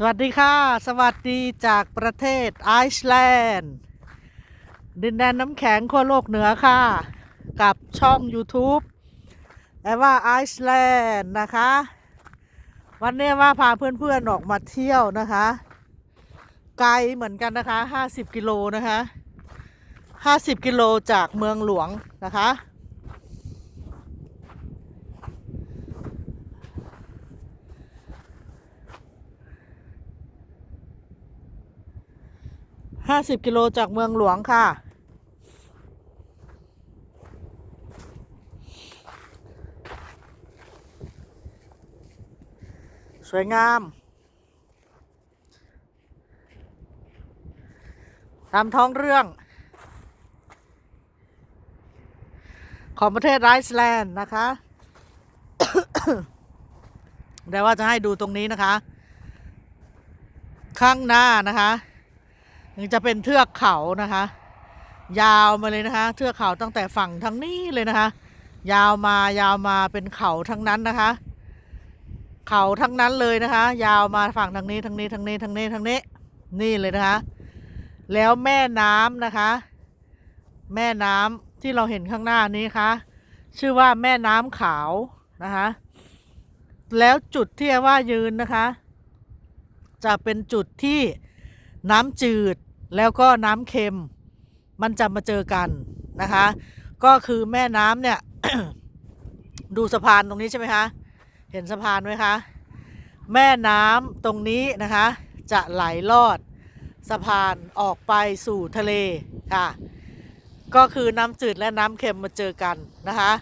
สวัสดีค่ะ สวัสดีจากประเทศไอซ์แลนด์ดินแดนน้ำแข็งขั้วโลกเหนือค่ะ กับช่อง YouTube แอว่าไอซ์แลนด์นะคะ วันนี้ว่าพาเพื่อนๆออกมาเที่ยวนะคะ ไกลเหมือนกันนะคะ 50 กิโลนะคะ 50 กิโลจากเมืองหลวงนะคะ 50กิโลจากเมืองหลวงค่ะ สวยงามตามท้องเรื่อง ของประเทศไอซ์แลนด์นะคะเดี๋ยวว่าจะให้ดูตรงนี้นะคะ ข้างหน้านะคะ ยังจะเป็นเทือกเขานะคะ ยาวมาเลยนะคะ เทือกเขาตั้งแต่ฝั่งทางนี้เลยนะคะ ยาวมายาวมาเป็นเขาทั้งนั้นนะคะ เขาทั้งนั้นเลยนะคะ ยาวมาฝั่งทางนี้ทางนี้ทางนี้ทางนี้ทางนี้ นี่เลยนะคะ แล้วแม่น้ำนะคะ แม่น้ำที่เราเห็นข้างหน้านี้คะชื่อว่าแม่น้ำขาวนะคะแล้วจุดที่ว่ายืนนะคะ จะเป็นจุดที่น้ำจืด แล้วก็น้ำเค็มมันจะมาเจอกันนะคะ ก็คือแม่น้ำเนี่ย ดูสะพานตรงนี้ใช่ไหมคะ เห็นสะพานไหมคะ แม่น้ำตรงนี้นะคะ จะไหลลอดสะพานออกไปสู่ทะเลค่ะ ก็คือน้ำจืดและน้ำเค็มมาเจอกันนะคะ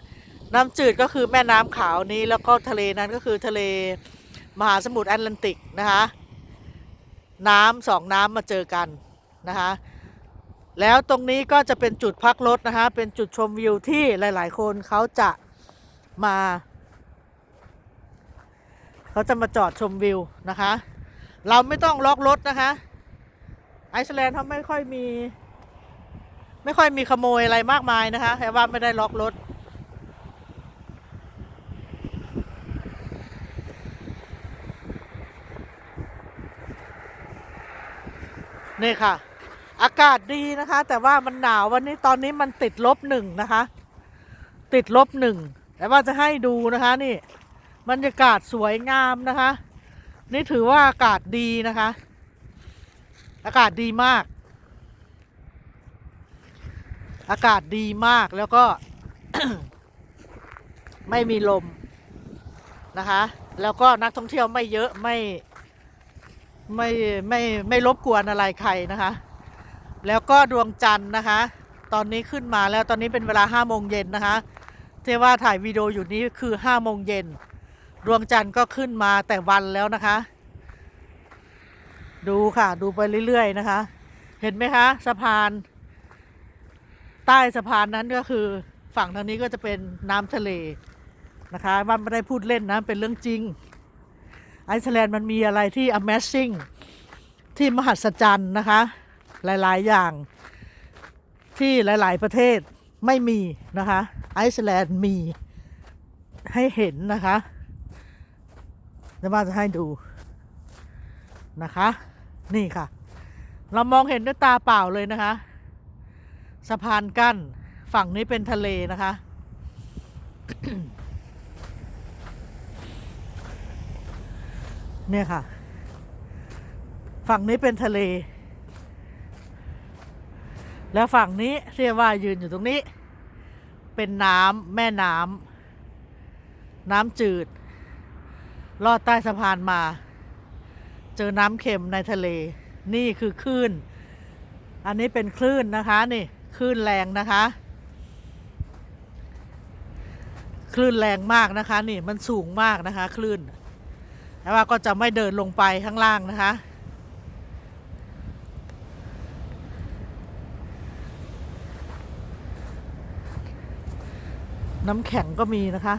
น้ำจืดก็คือแม่น้ำขาวนี้แล้วก็ทะเลนั้นก็คือทะเลมหาสมุทรแอตแลนติกนะคะ น้ำสองน้ำมาเจอกัน นะคะแล้วตรงนี้ก็จะเป็นจุดพักรถนะคะ เป็นจุดชมวิวที่หลาย ๆ คนเขาจะมา เขาจะมาจอดชมวิวนะคะ เราไม่ต้องล็อกรถนะคะ ไอซ์แลนด์เขาไม่ค่อยมี ไม่ค่อยมีขโมยอะไรมากมายนะคะแต่ว่าไม่ได้ล็อกรถ นี่ค่ะ อากาศดีนะคะ แต่ว่ามันหนาววันนี้ตอนนี้มันติดลบหนึ่งนะคะ ติดลบหนึ่งแต่ว่าจะให้ดูนะคะนี่บรรยากาศสวยงามนะคะ นี่ถือว่าอากาศดีนะคะ อากาศดีมาก อากาศดีมากแล้วก็ ไม่มีลมนะคะ แล้วก็นักท่องเที่ยวไม่เยอะไม่ไม่ไม่ไม่รบกวนอะไรใครนะคะ แล้วก็ดวงจันทร์นะคะ ตอนนี้ขึ้นมาแล้วตอนนี้เป็นเวลาห้าโมงเย็นนะคะเที่ว่าถ่ายวีดีโออยู่นี้คือห้าโมงเย็นดวงจันทร์ก็ขึ้นมาแต่วันแล้วนะคะ ดูค่ะดูไปเรื่อยๆนะคะ เห็นไหมคะสะพาน ใต้สะพานนั้นก็คือฝั่งทางนี้ก็จะเป็นน้ำทะเลนะคะมันไม่ได้พูดเล่นนะเป็นเรื่องจริงไอซ์แลนด์มันมีอะไรที่ Amazing ที่มหัศจรรย์นะคะ หลาย ๆ อย่าง ที่หลาย ๆ ประเทศไม่มีนะคะ ไอซ์แลนด์มีให้เห็นนะคะเดี๋ยวว่าจะให้ดูนะคะ นี่ค่ะ เรามองเห็นด้วยตาเปล่าเลยนะคะ สะพานกั้นฝั่งนี้เป็นทะเลนะคะ เนี่ยค่ะ ฝั่งนี้เป็นทะเล แล้วฝั่งนี้เรียกว่ายืนอยู่ตรงนี้ เป็นน้ำแม่น้ำน้ำจืด ลอดใต้สะพานมา เจอน้ำเค็มในทะเล นี่คือคลื่น อันนี้เป็นคลื่นนะคะนี่คลื่นแรงนะคะคลื่นแรงมากนะคะ นี่มันสูงมากนะคะ คลื่นแต่ว่าก็จะไม่เดินลงไปข้างล่างนะคะ น้ำแข็งก็มีนะคะ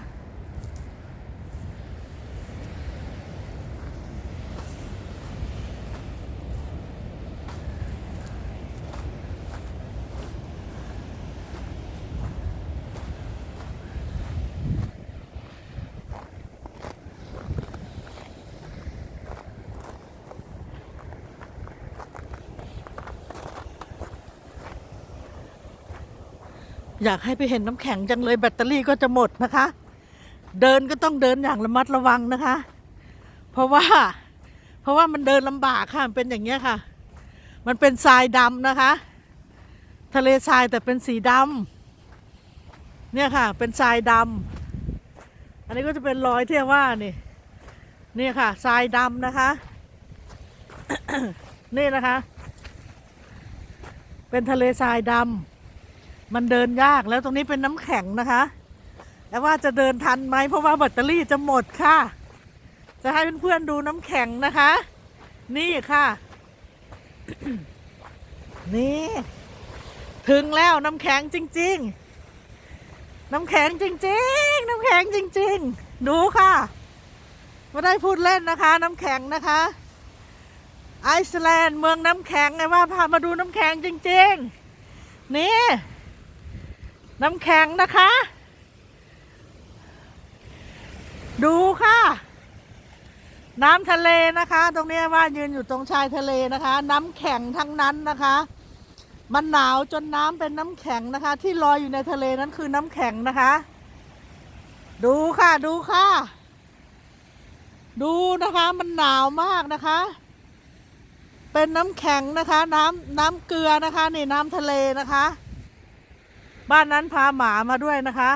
อยากให้ไปเห็นน้ำแข็งจังเลยแบตเตอรี่ก็จะหมดนะคะ เดินก็ต้องเดินอย่างระมัดระวังนะคะ เพราะว่า เพราะว่ามันเดินลำบากค่ะเป็นอย่างเงี้ยค่ะ มันเป็นทรายดำนะคะ ทะเลทรายแต่เป็นสีดำเนี่ยค่ะ เป็นทรายดำอันนี้ก็จะเป็นรอยที่ว่านี่นี่ค่ะทรายดำนะคะ นี่นะคะ เป็นทะเลทรายดำ มันเดินยากแล้วตรงนี้เป็นน้ำแข็งนะคะ แล้วว่าจะเดินทันไหมเพราะว่าแบตเตอรี่จะหมดค่ะ จะให้เพื่อนๆดูน้ำแข็งนะคะ นี่ค่ะ นี่ ถึงแล้วน้ำแข็งจริง ๆ น้ำแข็งจริง ๆ น้ำแข็งจริง ๆ ดูค่ะไม่ได้พูดเล่นนะคะ น้ำแข็งนะคะ ไอซ์แลนด์เมืองน้ำแข็งไงว่าพามาดูน้ำแข็งจริง ๆ นี่ น้ำแข็งนะคะ ดูค่ะ น้ำทะเลนะคะ ตรงนี้ว่ายืนอยู่ตรงชายทะเลนะคะ น้ำแข็งทั้งนั้นนะคะ มันหนาวจนน้ำเป็นน้ำแข็งนะคะ ที่ลอยอยู่ในทะเลนั้นคือน้ำแข็งนะคะ ดูค่ะดูค่ะ ดูนะคะมันหนาวมากนะคะ เป็นน้ำแข็งนะคะ น้ำน้ำเกลือนะคะ นี่น้ำทะเลนะคะ บ้านนั้นพาหมามาด้วยนะคะ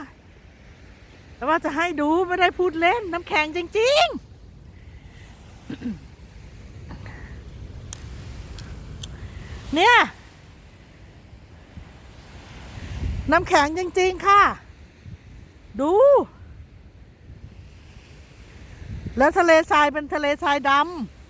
แต่ว่าจะให้ดูไม่ได้พูดเล่นน้ำแข็งจริง ๆ เนี่ย น้ำแข็งจริง ๆ ค่ะ ดู แล้วทะเลทรายเป็นทะเลทรายดำ